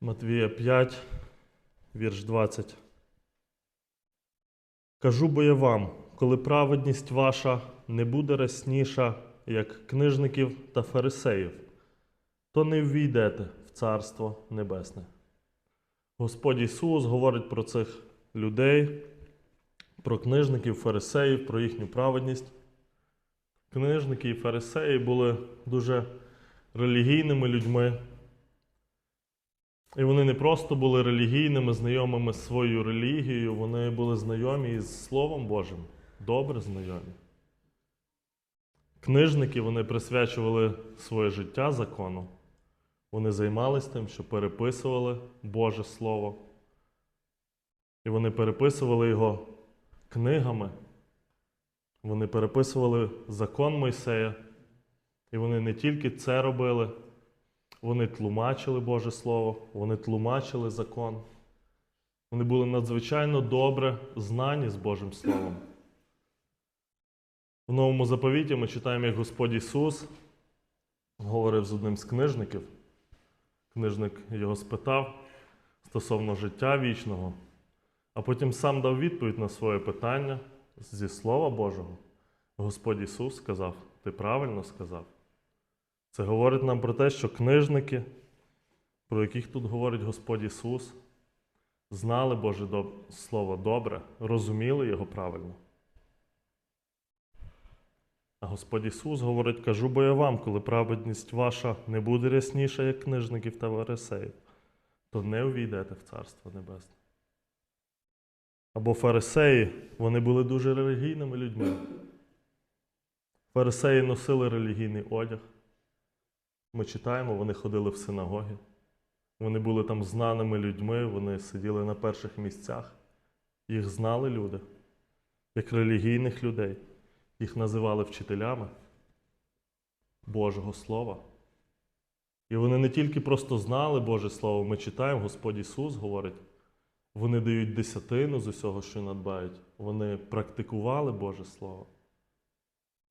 Матвія 5, вірш 20. Кажу бо я вам, коли праведність ваша не буде рясніша, як книжників та фарисеїв, то не ввійдете в Царство Небесне. Господь Ісус говорить про цих людей, про книжників, фарисеїв, про їхню праведність. Книжники і фарисеї були дуже релігійними людьми. І вони не просто були релігійними, знайомими з своєю релігією, вони були знайомі із Словом Божим, добре знайомі. Книжники вони присвячували своє життя закону. Вони займалися тим, що переписували Боже Слово. І вони переписували його книгами. Вони переписували закон Мойсея. І вони не тільки це робили, вони тлумачили Боже Слово, вони тлумачили закон. Вони були надзвичайно добре знані з Божим Словом. В новому заповіті ми читаємо, як Господь Ісус говорив з одним з книжників. Книжник його спитав стосовно життя вічного, а потім сам дав відповідь на своє питання зі Слова Божого. Господь Ісус сказав: Ти правильно сказав. Це говорить нам про те, що книжники, про яких тут говорить Господь Ісус, знали Боже Слово добре, розуміли його правильно. А Господь Ісус говорить, кажу бо я вам, коли праведність ваша не буде рясніша, як книжників та фарисеїв, то не увійдете в Царство Небесне. Або фарисеї, вони були дуже релігійними людьми. Фарисеї носили релігійний одяг. Ми читаємо, вони ходили в синагоги. Вони були там знаними людьми, вони сиділи на перших місцях. Їх знали люди, як релігійних людей. Їх називали вчителями Божого Слова. І вони не тільки просто знали Боже Слово, ми читаємо, Господь Ісус говорить, вони дають десятину з усього, що надбають. Вони практикували Боже Слово.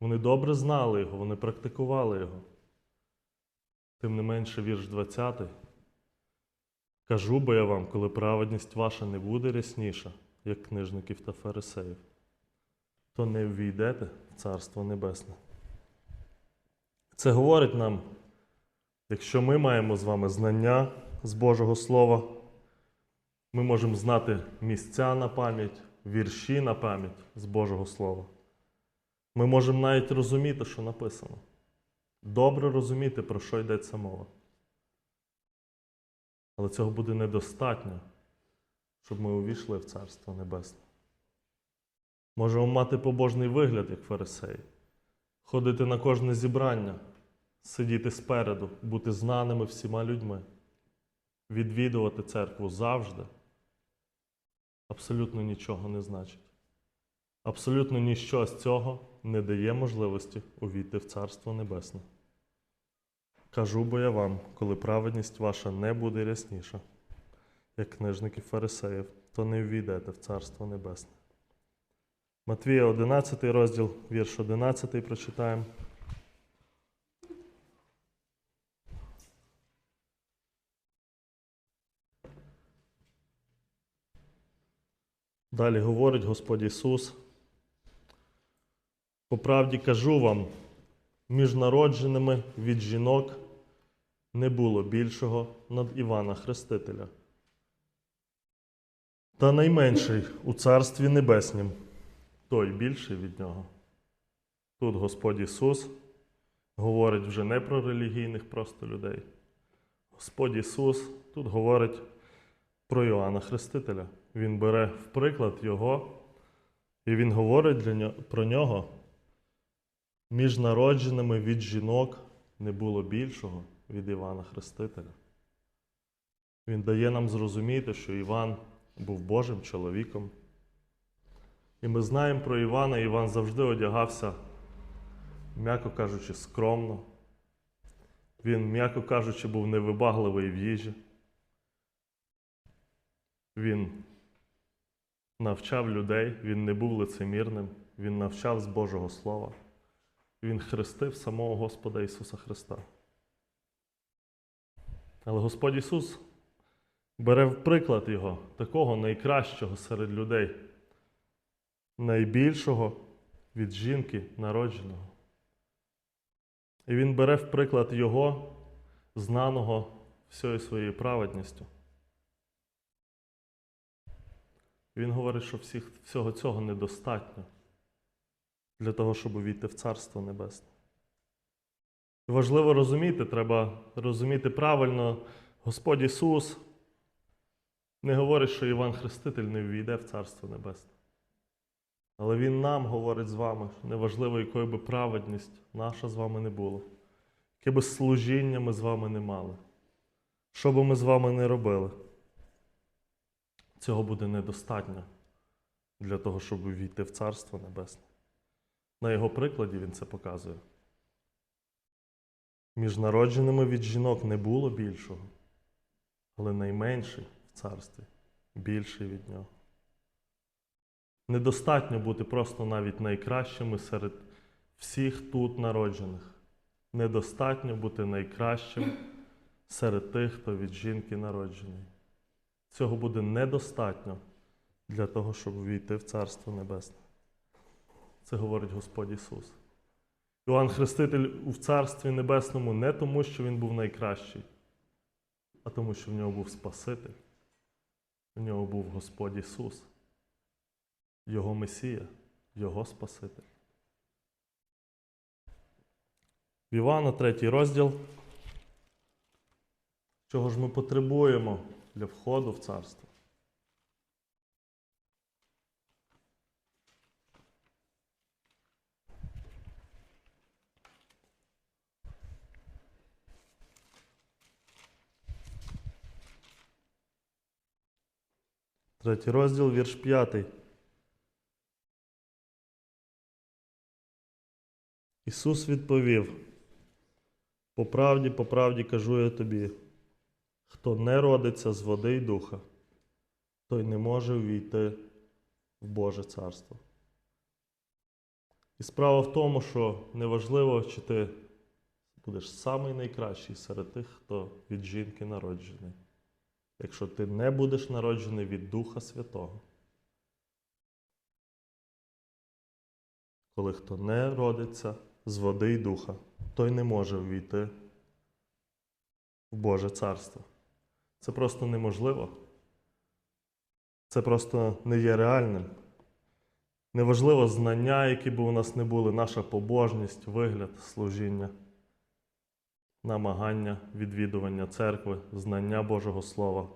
Вони добре знали Його, вони практикували Його. Тим не менше, вірш 20. Кажу бо я вам, коли праведність ваша не буде рясніша, як книжників та фарисеїв, то не ввійдете в Царство Небесне. Це говорить нам, якщо ми маємо з вами знання з Божого Слова, ми можемо знати місця на пам'ять, вірші на пам'ять з Божого Слова. Ми можемо навіть розуміти, що написано. Добре розуміти, про що йдеться мова. Але цього буде недостатньо, щоб ми увійшли в Царство Небесне. Можемо мати побожний вигляд, як фарисеї, ходити на кожне зібрання, сидіти спереду, бути знаними всіма людьми, відвідувати церкву завжди. Абсолютно нічого не значить. Абсолютно ніщо з цього не дає можливості увійти в Царство Небесне. Кажу бо я вам, коли праведність ваша не буде рясніша, як книжників фарисеїв, то не ввійдете в Царство Небесне. Матвія 11 розділ, вірш 11 прочитаємо. Далі говорить Господь Ісус. По правді кажу вам, між народженими від жінок не було більшого над Івана Хрестителя. Та найменший у Царстві Небеснім, той більший від нього. Тут Господь Ісус говорить вже не про релігійних просто людей. Господь Ісус тут говорить про Іоанна Хрестителя. Він бере в приклад Його, і Він говорить для нього, про нього. Між народженими від жінок не було більшого від Івана Хрестителя. Він дає нам зрозуміти, що Іван був Божим чоловіком. І ми знаємо про Івана, Іван завжди одягався, м'яко кажучи, скромно. Він, м'яко кажучи, був невибагливий в їжі. Він навчав людей, він не був лицемірним, він навчав з Божого Слова. Він хрестив самого Господа Ісуса Христа. Але Господь Ісус бере в приклад його, такого найкращого серед людей, найбільшого від жінки народженого. І він бере в приклад його, знаного всією своєю праведністю. Він говорить, що всіх, всього цього недостатньо для того, щоб увійти в Царство Небесне. Важливо розуміти, треба розуміти правильно, Господь Ісус не говорить, що Іван Хреститель не ввійде в Царство Небесне. Але Він нам говорить з вами, неважливо, якою би праведність наша з вами не було, яке би служіння ми з вами не мали, що би ми з вами не робили. Цього буде недостатньо для того, щоб увійти в Царство Небесне. На його прикладі він це показує. Між народженими від жінок не було більшого, але найменший в царстві більший від нього. Недостатньо бути просто навіть найкращими серед всіх тут народжених. Недостатньо бути найкращим серед тих, хто від жінки народжений. Цього буде недостатньо для того, щоб війти в Царство Небесне. Це говорить Господь Ісус. Іоанн Хреститель в Царстві Небесному не тому, що він був найкращий, а тому, що в нього був Спаситель, в нього був Господь Ісус, Його Месія, Його Спаситель. В Івана, третій розділ. Чого ж ми потребуємо для входу в царство? Третій розділ, вірш п'ятий. Ісус відповів: По правді, по правді кажу я тобі, хто не родиться з води й духа, той не може ввійти в Боже царство. І справа в тому, що неважливо, чи ти будеш самий найкращий серед тих, хто від жінки народжений якщо ти не будеш народжений від Духа Святого. Коли хто не родиться з води і духа, той не може ввійти в Боже Царство. Це просто неможливо. Це просто не є реальним. Неважливо знання, які б у нас не були, наша побожність, вигляд, служіння намагання відвідування церкви, знання Божого Слова,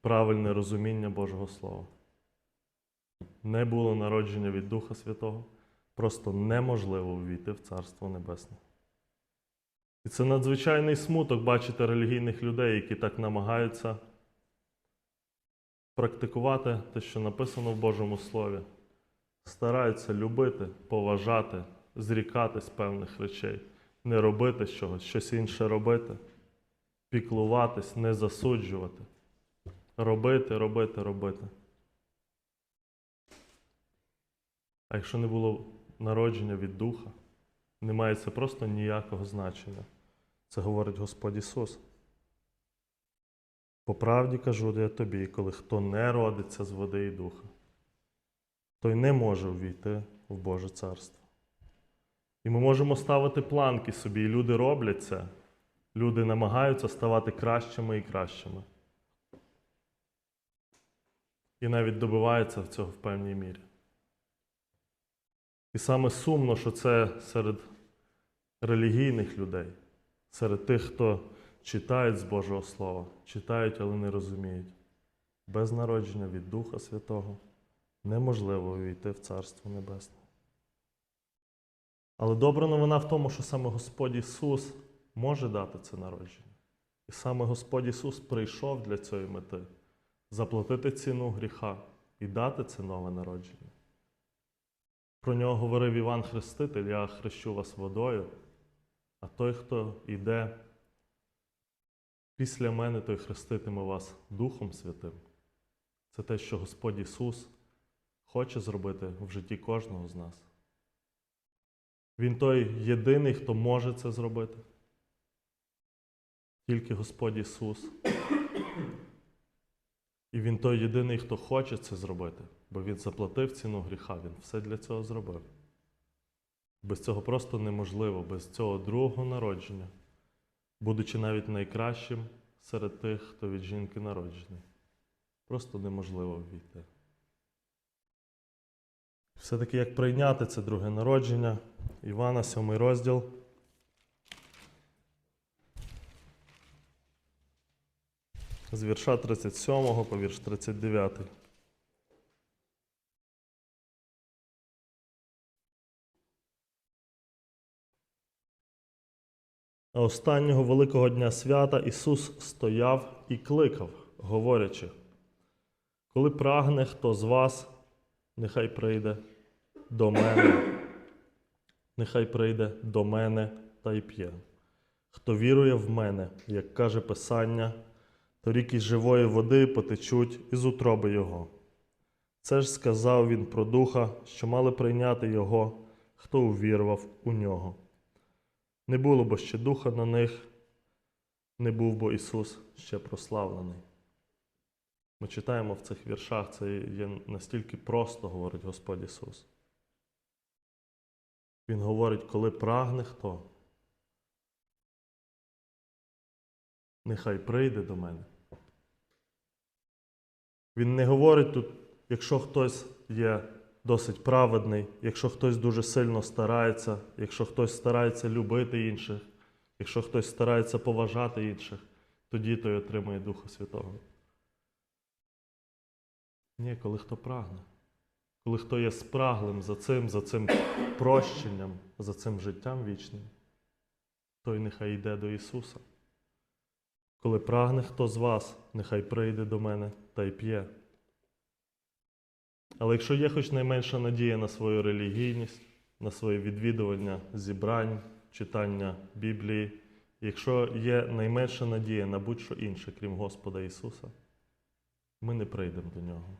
правильне розуміння Божого Слова. Не було народження від Духа Святого, просто неможливо ввійти в Царство Небесне. І це надзвичайний смуток бачити релігійних людей, які так намагаються практикувати те, що написано в Божому Слові, стараються любити, поважати, зрікатись певних речей не робити чогось, щось інше робити, піклуватись, не засуджувати. Робити, робити, робити. А якщо не було народження від Духа, не має це просто ніякого значення. Це говорить Господь Ісус. По правді кажу я тобі, коли хто не родиться з води і духа, той не може увійти в Боже Царство. І ми можемо ставити планки собі, і люди роблять це. Люди намагаються ставати кращими і кращими. І навіть добиваються цього в певній мірі. І саме сумно, що це серед релігійних людей, серед тих, хто читають з Божого Слова, читають, але не розуміють. Без народження від Духа Святого неможливо увійти в Царство Небесне. Але добра новина в тому, що саме Господь Ісус може дати це народження. І саме Господь Ісус прийшов для цієї мети заплатити ціну гріха і дати це нове народження. Про нього говорив Іван Хреститель, я хрещу вас водою, а той, хто йде після мене, той хреститиме вас Духом Святим. Це те, що Господь Ісус хоче зробити в житті кожного з нас. Він той єдиний, хто може це зробити. Тільки Господь Ісус. І він той єдиний, хто хоче це зробити, бо він заплатив ціну гріха, він все для цього зробив. Без цього просто неможливо, без цього другого народження, будучи навіть найкращим серед тих, хто від жінки народжений. Просто неможливо ввійти. Все-таки як прийняти це друге народження, Івана, 7 розділ. З вірша 37 по вірш 39. А останнього великого дня свята Ісус стояв і кликав, говорячи: Коли прагне хто з вас, нехай прийде до мене, нехай прийде до мене та й п'є. Хто вірує в мене, як каже Писання, то ріки живої води потечуть із утроби Його. Це ж сказав він про духа, що мали прийняти Його, хто увірував у нього. Не було бо ще духа на них, не був бо Ісус ще прославлений. Ми читаємо в цих віршах, це є настільки просто, говорить Господь Ісус. Він говорить, коли прагне хто, нехай прийде до мене. Він не говорить тут, якщо хтось є досить праведний, якщо хтось дуже сильно старається, якщо хтось старається любити інших, якщо хтось старається поважати інших, тоді той отримує Духа Святого. Ні, коли хто прагне, коли хто є спраглим за цим, за цим прощенням, за цим життям вічним, той нехай йде до Ісуса. Коли прагне хто з вас, нехай прийде до мене та й п'є. Але якщо є хоч найменша надія на свою релігійність, на своє відвідування зібрань, читання Біблії, якщо є найменша надія на будь-що інше, крім Господа Ісуса, ми не прийдемо до Нього.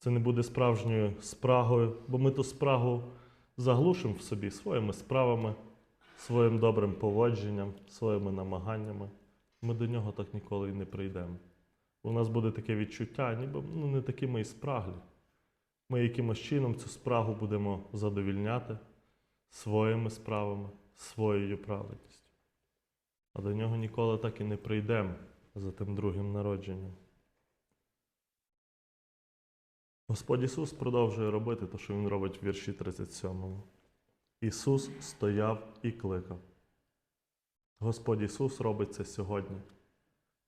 Це не буде справжньою спрагою, бо ми ту спрагу заглушимо в собі своїми справами, своїм добрим поводженням, своїми намаганнями. Ми до нього так ніколи і не прийдемо. У нас буде таке відчуття, ніби ну, не такі ми і спраглі. Ми якимось чином цю спрагу будемо задовільняти своїми справами, своєю праведністю. А до нього ніколи так і не прийдемо за тим другим народженням. Господь Ісус продовжує робити те, що Він робить в вірші 37. Ісус стояв і кликав. Господь Ісус робить це сьогодні.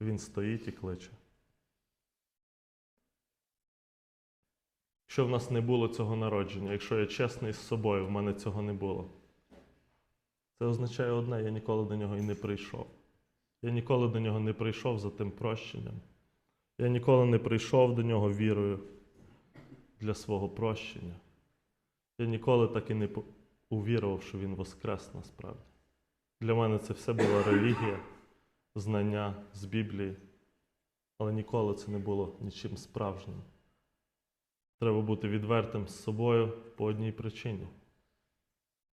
Він стоїть і кличе. Якщо в нас не було цього народження, якщо я чесний з собою, в мене цього не було. Це означає одне, я ніколи до нього і не прийшов. Я ніколи до нього не прийшов за тим прощенням. Я ніколи не прийшов до нього вірою для свого прощення. Я ніколи так і не увірував, що Він воскрес насправді. Для мене це все була релігія, знання з Біблії, але ніколи це не було нічим справжнім. Треба бути відвертим з собою по одній причині.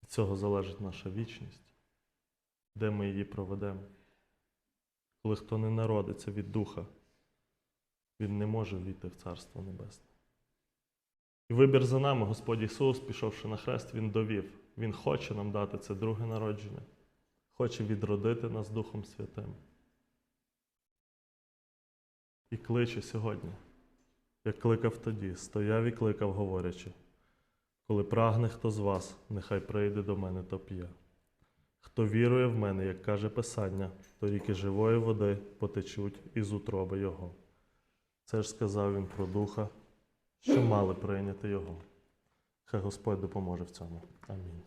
Від цього залежить наша вічність, де ми її проведемо. Коли хто не народиться від Духа, він не може війти в Царство Небесне. І вибір за нами, Господь Ісус, пішовши на хрест, Він довів. Він хоче нам дати це друге народження, хоче відродити нас Духом Святим. І кличе сьогодні, як кликав тоді, стояв і кликав, говорячи, коли прагне хто з вас, нехай прийде до мене то п'є. Хто вірує в мене, як каже Писання, то ріки живої води потечуть із утроби Його. Це ж сказав він про Духа, що мали прийняти Його. Хай Господь допоможе в цьому. Амінь.